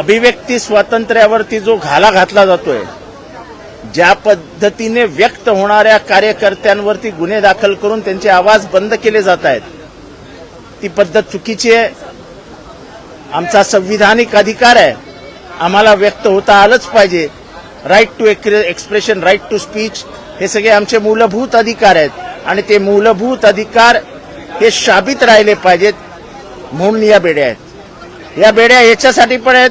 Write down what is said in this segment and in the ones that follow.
अभिव्यक्ती स्वातंत्र्यावरती जो घाला घातला जातोय ज्या पद्धतीने व्यक्त होणाऱ्या कार्यकर्त्यांवरती गुन्हे दाखल करून त्यांचे आवाज बंद केले जात आहेत ती पद्धत चुकीची आहे. आमचा संविधानिक अधिकार आहे. आम्हाला व्यक्त होता आलंच पाहिजे. Right to expression right to speech हे सगळे आमचे मूलभूत अधिकार आहेत. आणि ते मूलभूत अधिकार हे शाबित राहिले पाहिजेत. म्हणून या बेड्या आहेत. या बेड्या याच्यासाठी पण आहेत.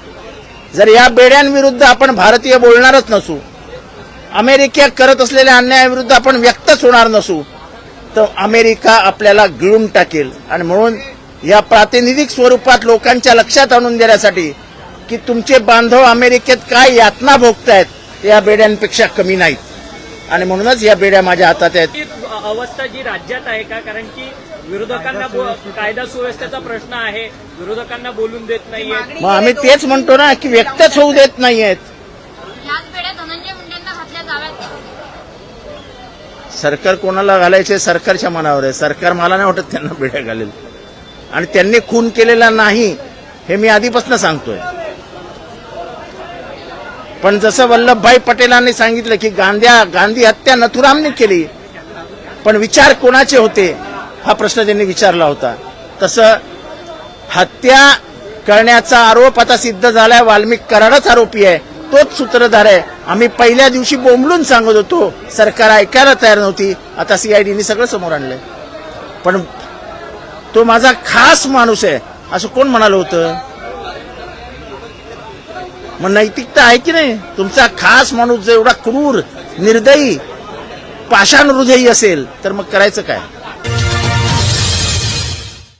जर या बेड्यांविरुद्ध आपण भारतीय बोलणारच नसू अमेरिका करत असलेल्या अन्यायाविरुद्ध आपण व्यक्तच होणार नसू तर अमेरिका आपल्याला गिळून टाकेल. आणि म्हणून या प्रातिनिधिक स्वरूपात लोकांच्या लक्षात आणून देण्यासाठी की तुमचे बांधव अमेरिकेत काय यातना भोगतायत या बेड्यांपेक्षा कमी नाहीत. आणि म्हणूनच या बेड्या माझ्या हातात आहेत. अवस्था जी राज्यात आहे का? कारण की विरोधकांना कायदा सुव्यवस्थेचा प्रश्न आहे. विरोधकांना बोलून देत नाहीये मग आम्ही तेच म्हणतो ना की व्यक्तच होऊ देत नाहीयेत. सरकार कोणाला घालायचे? सरकारच्या मनावर आहे. सरकार मला नाही वाटत त्यांना बेड्या घालेल. आणि त्यांनी खून केलेला नाही हे मी आधीपासून सांगतोय. पण जसं वल्लभभाई पटेलांनी सांगितलं की गांध्या गांधी हत्या नथुरामने केली पण विचार कोणाचे होते? हा प्रश्न त्यांनी विचारला होता. तसं हत्या करण्याचा आरोप आता सिद्ध झालाय वाल्मिक कराडच आरोपी आहे. तोच सूत्रधार आहे. आम्ही पहिल्या दिवशी बोंबलून सांगत होतो सरकार ऐकायला तयार नव्हती. आता सीआयडीने सगळं समोर आणलंय. पण तो माझा खास माणूस आहे. असं कोण म्हणाल होतं? मग नैतिकता आहे की नाही? तुमचा खास माणूस जर एवढा क्रूर निर्दयी पाषाण हृदयी असेल तर मग करायचं काय?